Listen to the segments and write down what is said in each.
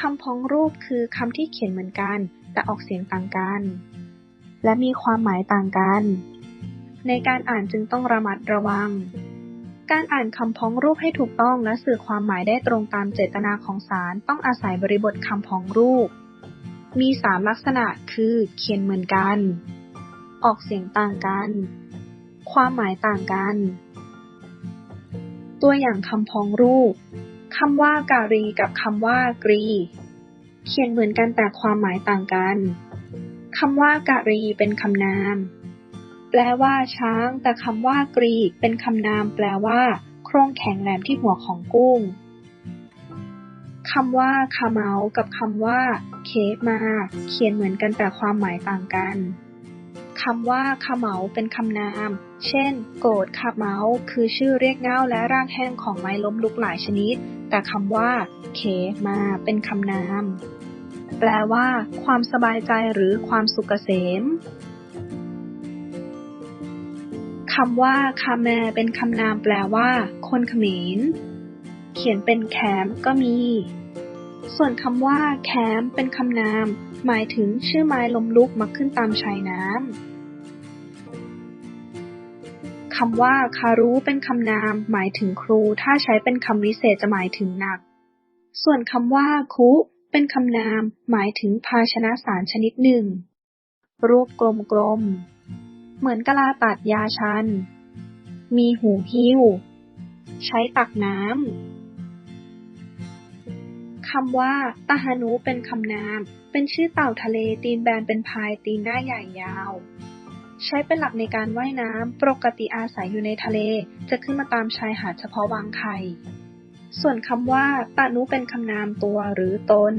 คำพ้องรูปคือคำที่เขียนเหมือนกัน แต่ออกเสียงต่างกัน และมีความหมายต่างกัน ในการอ่านจึงต้องระมัดระวัง การอ่านคำพ้องรูปให้ถูกต้องและสื่อความหมายได้ตรงตามเจตนาของสารต้องอาศัยบริบทคำพ้องรูป มีสามลักษณะคือเขียนเหมือนกัน ออกเสียงต่างกัน ความหมายต่างกัน ตัวอย่างคำพ้องรูป คำว่าการีกับคำว่ากรี เขียนเหมือนกันแต่ความหมายต่างกันคำว่าการีเป็นคำนาม แปลว่าช้าง แต่คำว่ากรีเป็นคำนาม แปลว่า โครงแข็งแหลมที่หัวของกุ้งคำว่าคาเมากับคำว่า เคมา เขียนเหมือนกันแต่ความหมายต่างกันคำว่าคาเมาเป็นคำนาม เช่น โกดคาเมาคือชื่อเรียกเง่าและร่ากแห้งของไม้ล้มลุกหลายชนิด แต่คำว่าเคมาเป็นคำนาม แปลว่า ความสบายใจหรือความสุขเกษมคำว่าคาแมเป็นคำนามแปลว่า คนเขมร เขียนเป็นแคมก็มี ส่วนคำว่า แคมเป็นคำนาม หมายถึงชื่อไม้ลมลุกมักขึ้นตามชายน้ำ คำว่าคารุเป็นคำนาม หมายถึงครู ถ้าใช้เป็นคำวิเศษจะหมายถึงหนัก ส่วนคำว่าคุเป็นคำนาม หมายถึงภาชนะสารชนิดหนึ่ง รูปกลมๆ เหมือนกะลาตัดยาชัน มีหูหิ้ว ใช้ตักน้ำ คำว่าตาหนุเป็นคำนาม เป็นชื่อเต่าทะเลตีนแบนเป็นพายตีนหน้าใหญ่ยาว ใช้เป็นหลักในการว่ายน้ำ ปกติอาศัยอยู่ในทะเล จะขึ้นมาตามชายหาดเฉพาะวางไข่ ส่วนคำว่าตานุเป็นคำนามตัวหรือตน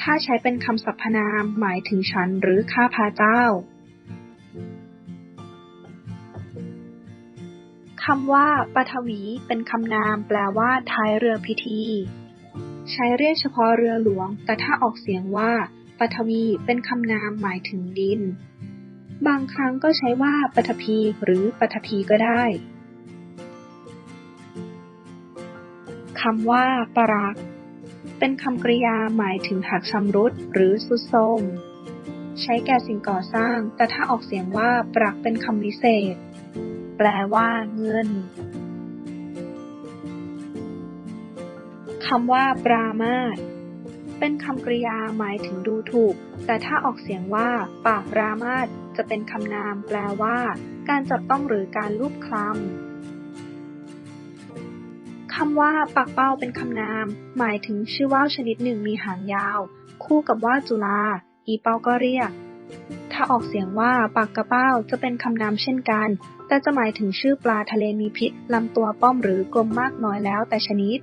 ถ้าใช้เป็นคำสรรพนาม หมายถึงฉันหรือข้าพาเจ้าคำว่าปฐวีเป็นคำนามแปลว่าท้ายเรือพิธี ใช้เรียกเฉพาะเรือหลวง แต่ถ้าออกเสียงว่าปฐวีเป็นคำนามหมายถึงดิน บางครั้งก็ใช้ว่าปฐพีหรือปฐพีก็ได้คำว่าปรัก เป็นคำกริยาหมายถึงหักชำรุดหรือสุดโทรมใช้แก่สิ่งก่อสร้าง แต่ถ้าออกเสียงว่าปรักเป็นคำวิเศษ แปลว่าเงินคำว่าปรามาส เป็นคำกริยาหมายถึงดูถูก แต่ถ้าออกเสียงว่า ปากรามาสจะเป็นคำนามแปลว่า การจับต้องหรือการลูบคลำคำว่าปากเป้าเป็นคำนาม หมายถึงชื่อว่าวชนิดหนึ่งมีหางยาว คู่กับว่าจุฬาอีเป้าก็เรียก ถ้าออกเสียงว่าปากกระเป้าจะเป็นคำนามเช่นกัน แต่จะหมายถึงชื่อปลาทะเลมีพิษลำตัวป้อมหรือกลมมากน้อยแล้วแต่ชนิด